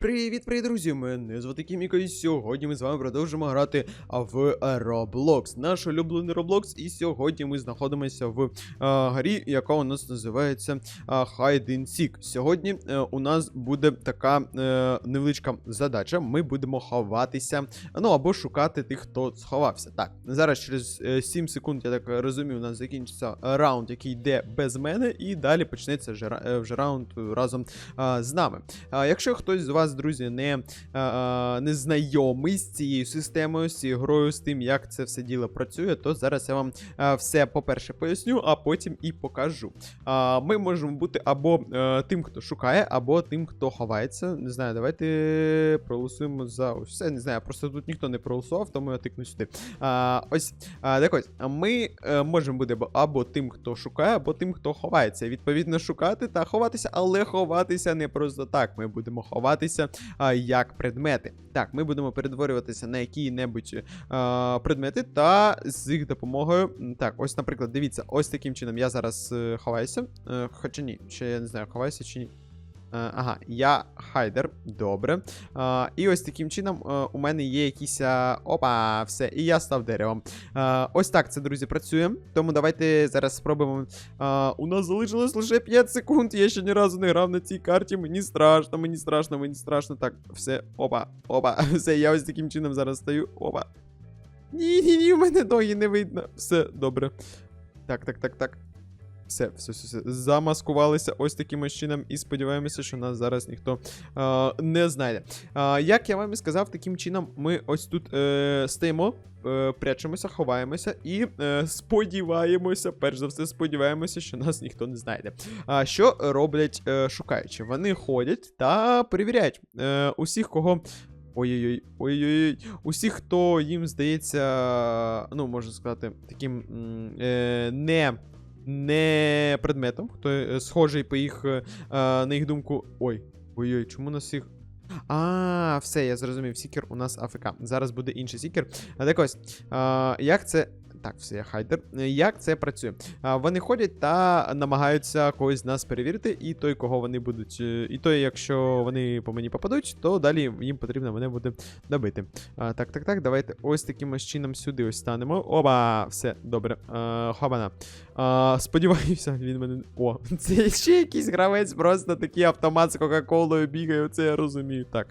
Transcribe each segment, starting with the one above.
Привіт, привіт, друзі! Мене звати Кіміко, і сьогодні ми з вами продовжимо грати в Roblox. Наш улюблений Roblox, і сьогодні ми знаходимося в а, грі, яка у нас називається а, Hide and Seek. Сьогодні е, у нас буде така е, невеличка задача. Ми будемо ховатися, ну або шукати тих, хто сховався. Так, зараз через е, 7 секунд, я так розумію, у нас закінчиться раунд, який йде без мене, і далі почнеться е, вже раунд разом а, з нами. А, якщо хтось з вас, друзі, не, а, не знайомий з цією системою, з цією грою, з тим, як це все діло працює, то зараз я вам а, все, по-перше, поясню, а потім і покажу. А, ми можемо бути або е, тим, хто шукає, або тим, хто ховається. Не знаю, давайте проголосуємо за ось все. Не знаю, просто тут ніхто не проголосував, тому я тикну сюди. А, ось а, так ось, ми е, можемо бути або тим, хто шукає, або тим, хто ховається. Відповідно, шукати та ховатися, але ховатися не просто так. Ми будемо ховатися а, як предмети. Так, ми будемо перетворюватися на які-небудь а, предмети, та з їх допомогою. Так, ось, наприклад, дивіться, ось таким чином я зараз е, ховаюся. Е, хоча ні, ще я не знаю, ховаюся чи ні. Е, Ага, я хайдер, добре. А, і ось таким чином е, у мене є якісь. а, Опа, все, і я став деревом. А, ось так це, друзі, працює. Тому давайте зараз спробуємо. А, у нас залишилось лише 5 секунд. Я ще ні разу не грав на цій карті. Мені страшно, мені страшно, мені страшно. Так, все, опа, опа. Все, я ось таким чином зараз стою. Опа. Ні, ні, ні, у мене ноги не видно. Все, добре. Так, так, так, так. Все, все, все, все. Замаскувалися ось таким чином і сподіваємося, що нас зараз ніхто е, не знайде. Е, як я вам і сказав, таким чином ми ось тут е, стоїмо, е, прячемося, ховаємося і е, сподіваємося, перш за все, сподіваємося, що нас ніхто не знайде. А що роблять е, шукаючі? Вони ходять та перевіряють е, усіх, кого. Ой-ой-ой, ой-ой-ой. Усіх, хто їм здається, ну, можна сказати, таким е, не, не предметом, хто е, схожий по їх, е, на їх думку. Ой, ой-ой, чому нас всіх. А, все, я зрозумів. Сікер у нас АФК. Зараз буде інший сікер. А так ось, а, як це. Так, все, я хайдер. Як це працює? Вони ходять та намагаються когось з нас перевірити, і той, кого вони будуть. е, І той, якщо вони по мені попадуть, то далі їм потрібно мене буде добити. Так, так, так, давайте ось таким чином сюди ось станемо. Оба, все, добре. А, хабана. Сподіваюся, він мене. О, це ще якийсь гравець, просто такий автомат з Кока-Колою бігає, оце я розумію. Так.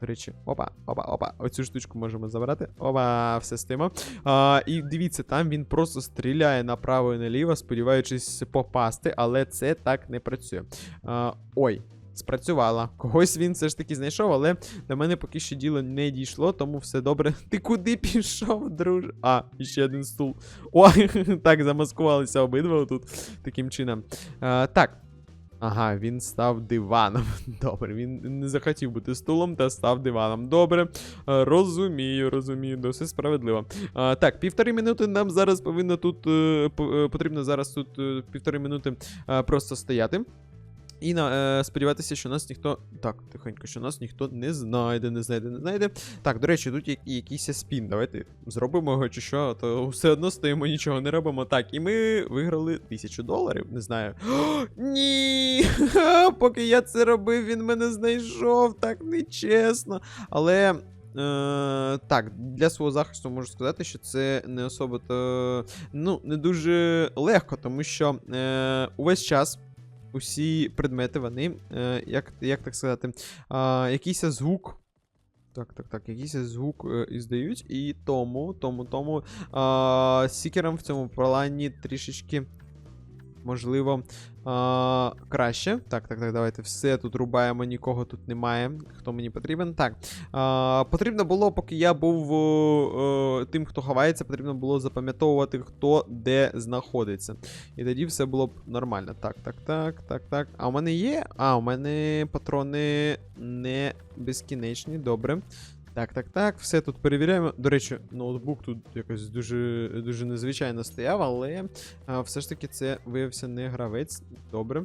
До речі, опа, опа, опа. Оцю штучку можемо забрати. Опа, все стимо. А, і дивіться, там він просто стріляє направо і наліво, сподіваючись попасти, але це так не працює. А, ой. Спрацювала. Когось він все ж таки знайшов, але до мене поки що діло не дійшло, тому все добре. Ти куди пішов, друже? А, ще один стул. О, так, замаскувалися обидва тут таким чином. А, так. Ага, він став диваном. Добре, він не захотів бути стулом та став диваном. Добре. Е, Розумію, розумію, досить справедливо. А, так, півтори минути нам зараз повинно тут. е, по- е, потрібно зараз тут е, півтори минути е, просто стояти. І на, е, сподіватися, що нас ніхто. Так, тихенько, що нас ніхто не знайде, не знайде, не знайде. Так, до речі, тут якийсь спін. Давайте зробимо його чи що, то все одно стоїмо, нічого не робимо. Так, і ми виграли тисячу доларів. Не знаю. О, ні! Поки я це робив, він мене знайшов. Так нечесно. Але. Е, так, для свого захисту можу сказати, що це не особо то ну, не дуже легко, тому що е, увесь час усі предмети, вони, е, як, як так сказати, якийсь звук. Так, так, так, якийсь звук е, іздають, і тому, тому, тому а, сікерам в цьому плані трішечки. Можливо, а, краще. Так, так, так, давайте все тут рубаємо, нікого тут немає. Хто мені потрібен? Так. А, потрібно було, поки я був е, тим, хто ховається, потрібно було запам'ятовувати, хто де знаходиться. І тоді все було б нормально. Так, так, так, так, так. А у мене є? А, у мене патрони не безкінечні, добре. Так, так, так, все тут перевіряємо. До речі, ноутбук тут якось дуже дуже незвичайно стояв, але а, все ж таки це виявився не гравець. Добре.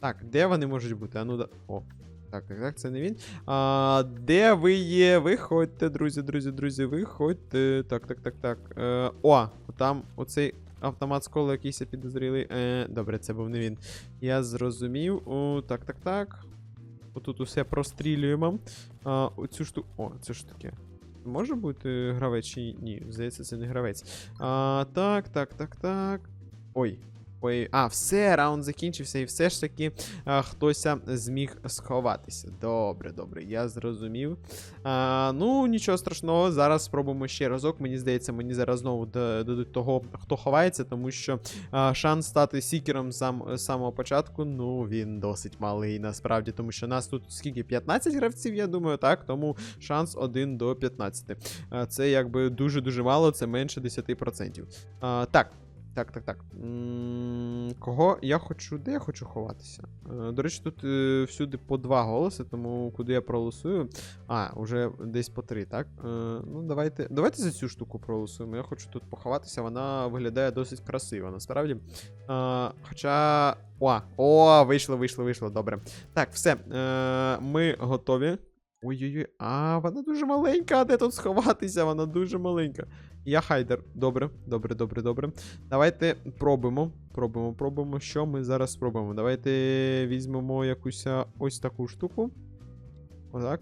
Так, де вони можуть бути? А ну да. О. Так, так, так, це не він. А, Де ви є? Виходьте, друзі, друзі, друзі, виходьте. Так, так, так, так. Е, о, там оцей автомат з коло якийсь підозрілий. Е, добре, це був не він. Я зрозумів. О, так, так, так. Отут усе прострілюємо. А, оцю штуку. О, це ж таке. Може бути гравець чи ні? Здається, це не гравець. А, так, так, так, так. Ой. Ой, а, все, раунд закінчився, і все ж таки а, хтось зміг сховатися. Добре, добре, я зрозумів. А, ну, нічого страшного, зараз спробуємо ще разок. Мені здається, мені зараз знову дадуть того, хто ховається, тому що а, шанс стати сікером з сам, самого початку, ну, він досить малий насправді, тому що нас тут скільки? 15 гравців, я думаю, так? Тому шанс 1 до 15. А, це якби дуже-дуже мало, це менше 10%. А, так. Так, так, так. Кого я хочу. Де я хочу ховатися? Е, До речі, тут е, всюди по два голоси, тому куди я проголосую. А, уже десь по три, так? Е, Ну, давайте. Давайте за цю штуку проголосуємо. Я хочу тут поховатися, вона виглядає досить красиво, насправді. Хоча. О, о, вийшло, вийшло, вийшло, добре. Так, все. Ми готові. Ой-ой-ой, а вона дуже маленька, де тут сховатися? Вона дуже маленька. Я хайдер. Добре, добре, добре, добре. Давайте пробуємо. Пробуємо, пробуємо. Що ми зараз спробуємо? Давайте візьмемо якусь ось таку штуку. Отак.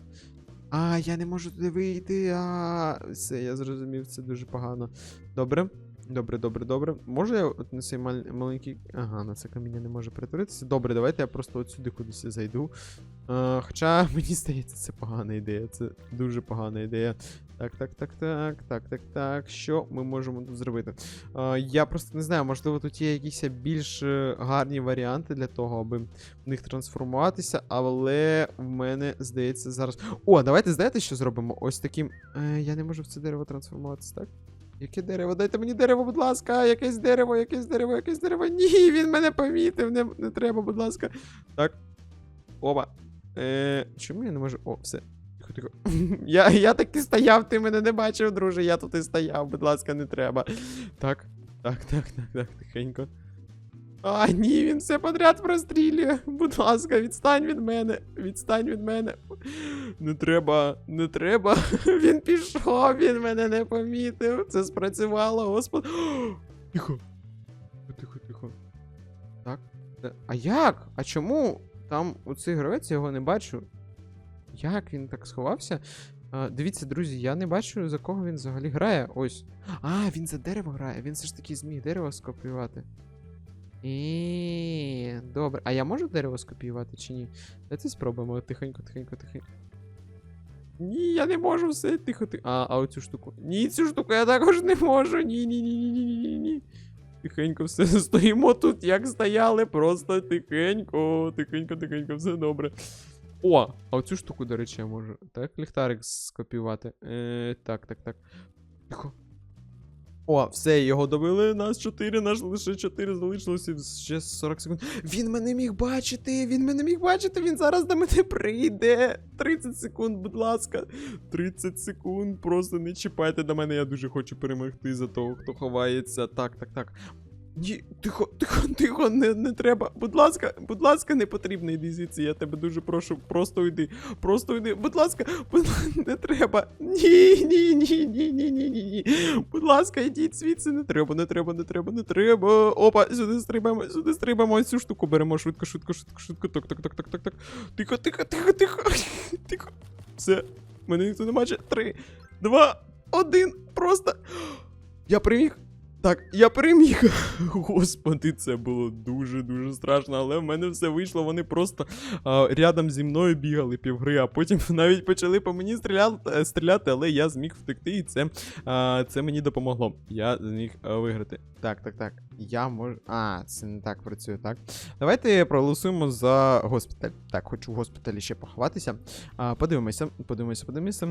А, я не можу туди вийти. А, все, я зрозумів, це дуже погано. Добре. Добре, добре, добре. Може я от на цей мал- маленький. Ага, на це каміння не може перетворитися. Добре, давайте я просто от сюди кудись зайду. Е, хоча мені здається, це погана ідея. Це дуже погана ідея. Так, так, так, так, так, так, так. Що ми можемо тут зробити? Е, я просто не знаю, можливо, тут є якісь більш е, гарні варіанти для того, аби в них трансформуватися, але в мене здається зараз. О, давайте знаєте, що зробимо? Ось таким. Е, я не можу в це дерево трансформуватися, так? Яке дерево? Дайте мені дерево, будь ласка, якесь дерево, якесь дерево, якесь дерево. Ні, він мене помітив, не, не треба, будь ласка. Так. Оба. Е, чому я не можу. О, все. Я, я таки стояв, ти мене не бачив, друже. Я тут і стояв, будь ласка, не треба. Так, так, так, так, так, тихенько. А, ні, він все подряд прострілює. Будь ласка, відстань від мене. Відстань від мене. Не треба, не треба. Він пішов, він мене не помітив. Це спрацювало, господи. Тихо. Тихо, тихо. Так. А як? А чому? Там у цей гравець я його не бачу. Як він так сховався? А, дивіться, друзі, я не бачу, за кого він взагалі грає. Ось. А, він за дерево грає. Він все ж таки зміг дерево скопіювати. І добре. А я можу дерево скопіювати чи ні? Давайте спробуємо. Тихенько, тихенько, тихенько. Ні, я не можу все тихо, тихо. А, а оцю штуку. Ні, цю штуку я також не можу. Ні, ні, ні, ні, ні, ні, ні. Тихенько, все стоїмо тут, як стояли, просто тихенько, тихенько, тихенько, все добре. О, а оцю штуку, до речі, я можу. Так, ліхтарик скопіювати. Е, так, так, так. Тихо. О, все, його добили. Нас 4, нас лише 4 залишилося ще 40 секунд. Він мене міг бачити! Він мене міг бачити! Він зараз до мене прийде! 30 секунд, будь ласка. 30 секунд. Просто не чіпайте до мене. Я дуже хочу перемогти за того, хто ховається. Так, так, так. Ні, тихо, тихо, тихо, не, не треба. Будь ласка, будь ласка, не потрібно йди звідси. Я тебе дуже прошу. Просто йди. Просто йди. Будь ласка, будь ласка, не треба. Ні, ні, ні, ні, ні, ні, ні, ні. Будь ласка, йдіть звідси. Не треба, не треба, не треба, не треба. Опа, сюди стрибаємо, сюди стрибаємо. Ось цю штуку беремо. Швидко, швидко, швидко, швидко. Так, так, так, так, так, так. Тихо, тихо, тихо, тихо. Тихо. Все. Мене ніхто не бачить. Три, два, один. Просто. Я приміг. Так, я переміг. Господи, це було дуже-дуже страшно, але в мене все вийшло. Вони просто а, рядом зі мною бігали півгри, а потім навіть почали по мені стріляти, стріляти але я зміг втекти, і це, а, це мені допомогло. Я зміг виграти. Так, так, так. Я можу. А, це не так працює, так. Давайте проголосуємо за госпіталь. Так, хочу в госпіталі ще поховатися. А, подивимося, подивимося, подивимося.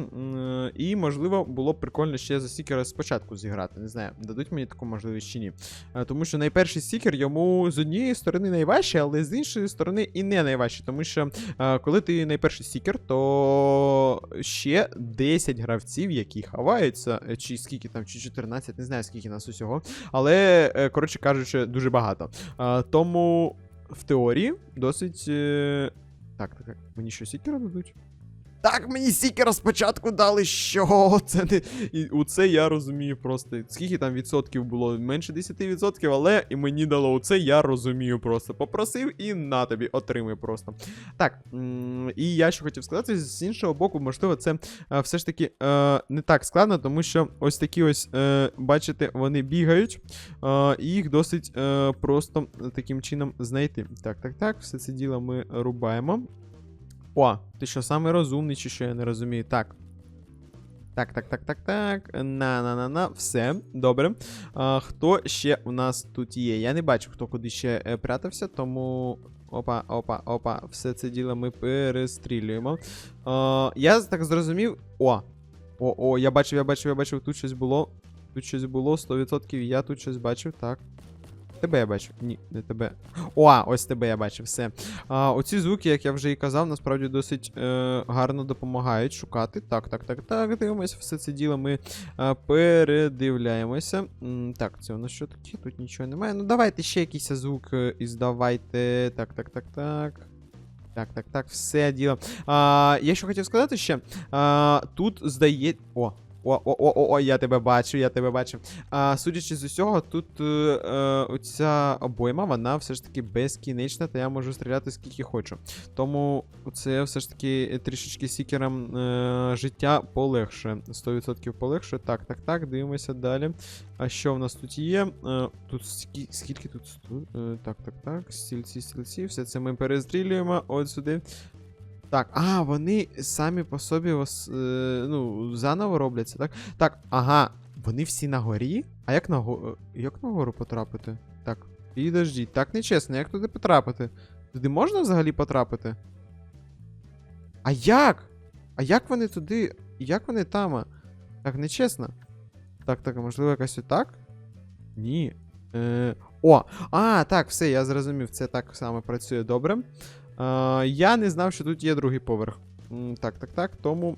І, можливо, було б прикольно ще за стікера спочатку зіграти. Не знаю, дадуть мені таку можливість чи ні. Тому що найперший стікер йому з однієї сторони найважче, але з іншої сторони і не найважче. Тому що коли ти найперший стікер, то ще 10 гравців, які ховаються, е, чи скільки там, чи 14, не знаю скільки нас усього. Але, е, коротше кажучи, дуже багато. А, Тому в теорії досить. е, Так, так, так. Мені що сікера дадуть? Так, мені сікера спочатку дали, що це не. І оце я розумію просто. Скільки там відсотків було? Менше 10%, але і мені дало оце, я розумію просто. Попросив і на тобі отримай просто. Так, і я ще хотів сказати, з іншого боку, можливо, це е, все ж таки е, не так складно, тому що ось такі ось, е, бачите, вони бігають, і їх досить просто таким чином знайти. Так, так, так, все це діло ми рубаємо. О, ти що, самий розумний, чи що я не розумію? Так. Так, так, так, так, так. На-на-на-на. Все, добре. А, хто ще у нас тут є? Я не бачу, хто куди ще е, прятався, тому. Опа, опа, опа. Все це діло ми перестрілюємо. А, я так зрозумів. О! О, о, я бачив, я бачив, я бачив, тут щось було. Тут щось було, 100%. Я тут щось бачив, так. Тебе я бачив. Ні, не тебе. О, ось тебе я бачив, все. А, оці звуки, як я вже і казав, насправді досить е, гарно допомагають шукати. Так, так, так, так. Дивимося, все це діло ми е, передивляємося. Так, це у нас що таке? Тут нічого немає. Ну, давайте ще якийсь звук е, іздавайте. Так, так, так, так. Так, так, так, все діло. А, я що хотів сказати ще. А, тут здає. О, о, о, о, о, о, я тебе бачу, я тебе бачу. А, судячи з усього, тут е, е, оця обойма, вона все ж таки безкінечна, та я можу стріляти скільки хочу. Тому це все ж таки трішечки сікерам е, життя полегше. 100% полегше. Так, так, так, дивимося далі. А що в нас тут є? Е, тут скі, скільки тут? Е, так, так, так. Стільці, стільці, все це ми перестрілюємо от сюди. Так, а, вони самі по собі ос, е, ну, заново робляться, так? Так, ага, вони всі на горі? А як на го- е, як на гору потрапити? Так, підождіть, так нечесно, як туди потрапити? Туди можна взагалі потрапити? А як? А як вони туди? Як вони там? Так, нечесно. Так, так, а можливо, якось отак? Ні. Е, о, а, так, все, я зрозумів, це так само працює добре. Я не знав, що тут є другий поверх. Так, так, так. Тому,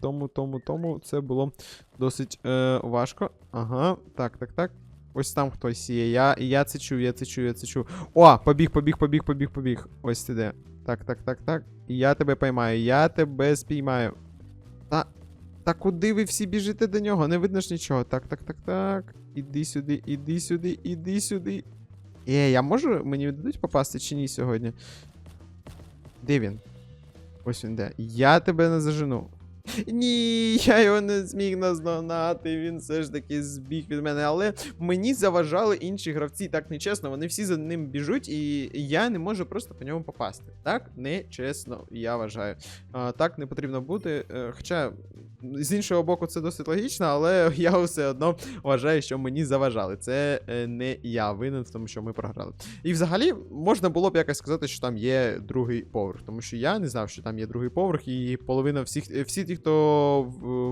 тому, тому, тому це було досить е, важко. Ага, так, так, так. Ось там хтось є. Я, я це чую, я це чую, я це чую. О, побіг, побіг, побіг, побіг, побіг. Ось ти де. Так, так, так, так. Я тебе поймаю, я тебе спіймаю. Та. Та куди ви всі біжите до нього? Не видно ж нічого. Так, так, так, так. Іди сюди, іди сюди, іди сюди. Е, я можу мені дадуть попасти чи ні сьогодні? Де він? Ось він де. Я тебе не зажену. Ні, я його не зміг наздогнати, він все ж таки збіг від мене, але мені заважали інші гравці, так нечесно, вони всі за ним біжуть, і я не можу просто по ньому попасти. Так нечесно, я вважаю. А, так не потрібно бути. Е, Хоча, з іншого боку, це досить логічно, але я все одно вважаю, що мені заважали. Це е, не я винен в тому, що ми програли. І взагалі можна було б якось сказати, що там є другий поверх, тому що я не знав, що там є другий поверх, і половина всіх, всі ті, хто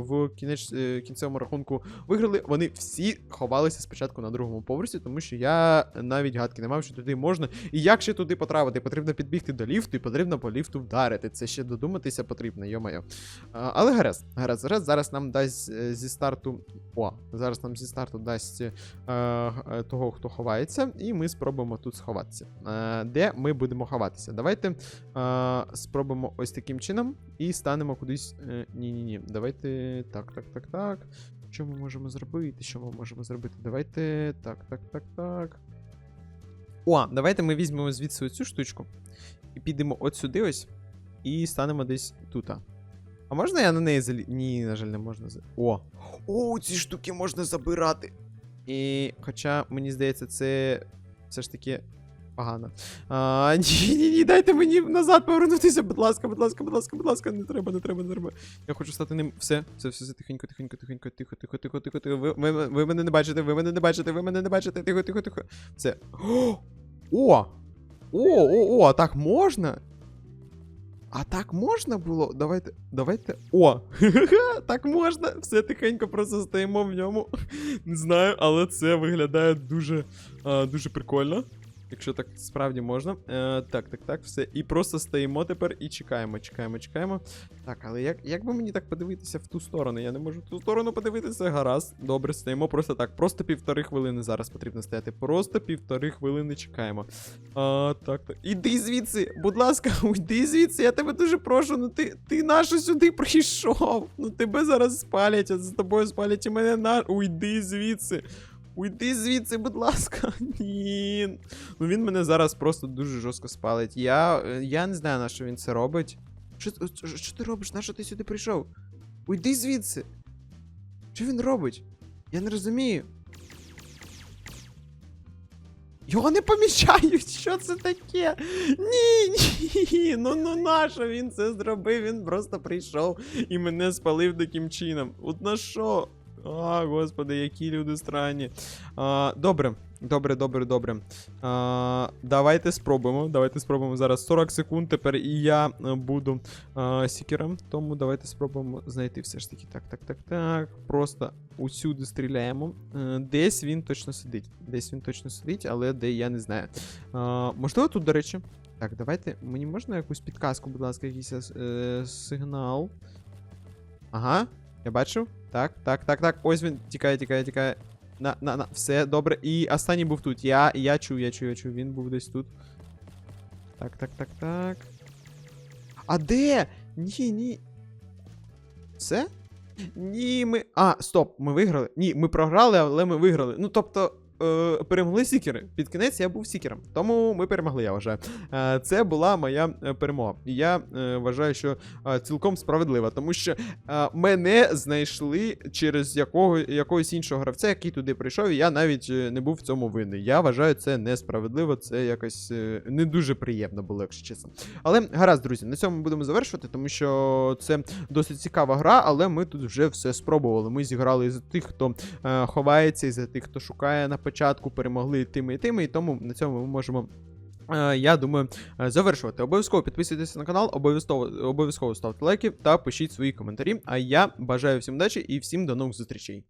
в, кінеч, е, кінцевому рахунку виграли, вони всі ховалися спочатку на другому поверсі, тому що я навіть гадки не мав, що туди можна. І як ще туди потрапити? Потрібно підбігти до ліфту, і потрібно по ліфту вдарити. Це ще додуматися потрібно, йо-моє. Але гаразд, гаразд, гаразд, зараз нам дасть е, зі старту. О, зараз нам зі старту дасть е, е, того, хто ховається, і ми спробуємо тут сховатися. Е, де ми будемо ховатися? Давайте е, спробуємо ось таким чином і станемо кудись. Е, ні-ні-ні. Давайте. Так, так, так, так. Що ми можемо зробити? Що ми можемо зробити? Давайте. Так, так, так, так. О, давайте ми візьмемо звідси оцю штучку і підемо от сюди ось. І станемо десь тут. А можна я на неї залі... Ні, на жаль, не можна. О! О, ці штуки можна забирати. І. Хоча, мені здається, це все ж таки погано. Ні, ні, ні, дайте мені назад повернутися, будь ласка, будь ласка, будь ласка, будь ласка, не треба, не треба, не треба. Я хочу стати ним. Все, все, все, все, тихенько, тихенько, тихенько, тихо, тихо, тихо, тихо, тихо. Ви, ви, ви мене не бачите, ви мене не бачите, ви мене не бачите, тихо, тихо, тихо. Все. О! О! О, о, а так можна? А так можна було? Давайте. Давайте. О! Так можна. Все тихенько просто стоїмо в ньому. Не знаю, але це виглядає дуже, дуже прикольно. Якщо так справді можна. Е, так, так, так, все. І просто стоїмо тепер і чекаємо, чекаємо, чекаємо. Так, але як, як би мені так подивитися в ту сторону? Я не можу в ту сторону подивитися. Гаразд. Добре, стоїмо просто так. Просто півтори хвилини зараз потрібно стояти. Просто півтори хвилини чекаємо. А, так, так. Іди звідси, будь ласка, уйди звідси, я тебе дуже прошу. Ну ти, ти нащо сюди прийшов? Ну тебе зараз спалять, а за тобою спалять і мене на. Уйди звідси. Уйди звідси, будь ласка. Ні. Ну він мене зараз просто дуже жорстко спалить. Я, е, я не знаю, на що він це робить. Що, що, ти робиш? На що ти сюди прийшов? Уйди звідси. Що він робить? Я не розумію. Його не помічають! Що це таке? Ні, ні. Ну ну нащо він це зробив? Він просто прийшов і мене спалив таким чином. От на що? А, господи, які люди странні. А, добре, добре, добре, добре. А, давайте спробуємо. Давайте спробуємо зараз 40 секунд тепер, і я е, буду а, сікером. Тому давайте спробуємо знайти все ж таки. Так, так, так, так. Просто усюди стріляємо. Е, Десь він точно сидить. Десь він точно сидить, але де я не знаю. А, можливо, тут, до речі. Так, давайте. Мені можна якусь підказку, будь ласка, якийсь е, сигнал. Ага, я бачив. Так, так, так, так. Ось він тікає, тікає, тікає. На, на, на, все добре. І останній був тут. Я, я чув, я чув, я чув. Він був десь тут. Так, так, так, так. А де? Ні, ні. Все? Ні, ми. А, стоп, ми виграли. Ні, ми програли, але ми виграли. Ну, тобто, е, перемогли сікери. Під кінець я був сікером. Тому ми перемогли, я вважаю. Е, це була моя е, перемога. І я е, вважаю, що е, цілком справедлива, тому що е, мене знайшли через якого, якогось іншого гравця, який туди прийшов, і я навіть е, не був в цьому винний. Я вважаю, це несправедливо, це якось е, не дуже приємно було, якщо чесно. Але гаразд, друзі, на цьому будемо завершувати, тому що це досить цікава гра, але ми тут вже все спробували. Ми зіграли за тих, хто е, ховається, і за тих, хто шукає на початку, перемогли тими, і тими, і тому на цьому ми можемо. е, Я думаю, е, завершувати. Обов'язково підписуйтесь на канал, обов'язково обов'язково ставте лайки та пишіть свої коментарі. А я бажаю всім удачі і всім до нових зустрічей.